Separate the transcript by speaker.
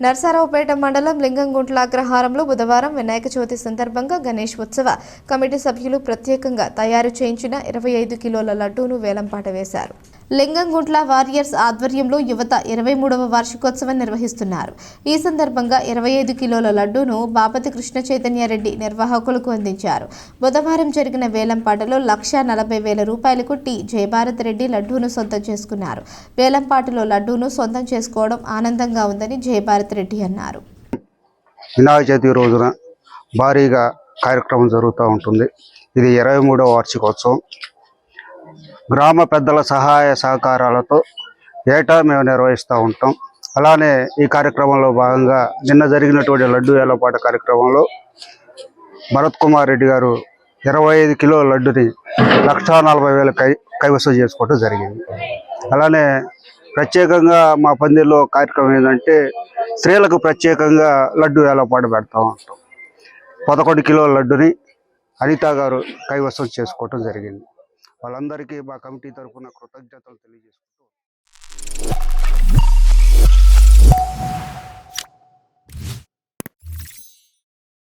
Speaker 1: నర్సారావుపేట మండలం లింగంగుంట్ల అగ్రహారంలో బుధవారం వినాయక చవితి సందర్భంగా గణేష్ ఉత్సవ కమిటీ సభ్యులు ప్రత్యేకంగా తయారు చేయించిన ఇరవై ఐదు కిలోల లడ్డూను వేలంపాట వేశారు. లింగంగుంట్ల వారియర్స్ ఆధ్వర్యంలో యువత ఇరవై మూడవ వార్షికోత్సవం నిర్వహిస్తున్నారు. ఈ సందర్భంగా ఇరవై ఐదు కిలోల లడ్డూను బాపతి కృష్ణ చైతన్యారెడ్డి నిర్వాహకులకు అందించారు. బుధవారం జరిగిన వేలంపాటలో లక్ష నలభై వేల రూపాయలకు టి జయభారత్ రెడ్డి లడ్డూను సొంతం చేసుకున్నారు. వేలంపాటలో లడ్డూను సొంతం చేసుకోవడం ఆనందంగా ఉందని జయభారత్ రెడ్డి అన్నారు.
Speaker 2: వినాయక చవితి రోజున భారీగా కార్యక్రమం జరుగుతూ ఉంటుంది. ఇది ఇరవై మూడవ వార్షికోత్సవం. గ్రామ పెద్దల సహాయ సహకారాలతో ఏటా మేము నిర్వహిస్తూ ఉంటాం. అలానే ఈ కార్యక్రమంలో భాగంగా నిన్న జరిగినటువంటి లడ్డు ఏలపాట కార్యక్రమంలో భరత్ కుమార్ రెడ్డి గారు ఇరవై ఐదు కిలోల లడ్డుని లక్షా నలభై వేల కై కైవసం చేసుకోవటం జరిగింది. అలానే ప్రత్యేకంగా మా పందిర్లో కార్యక్రమం ఏంటంటే స్త్రీలకు ప్రత్యేకంగా లడ్డు వేలపాటు పెడతా ఉంటాం. పదకొండు కిలోల లడ్డుని అనిత గారు కైవసం చేసుకోవటం జరిగింది. వాళ్ళందరికీ మా కమిటీ తరఫున కృతజ్ఞతలు తెలియజేసుకుంటూ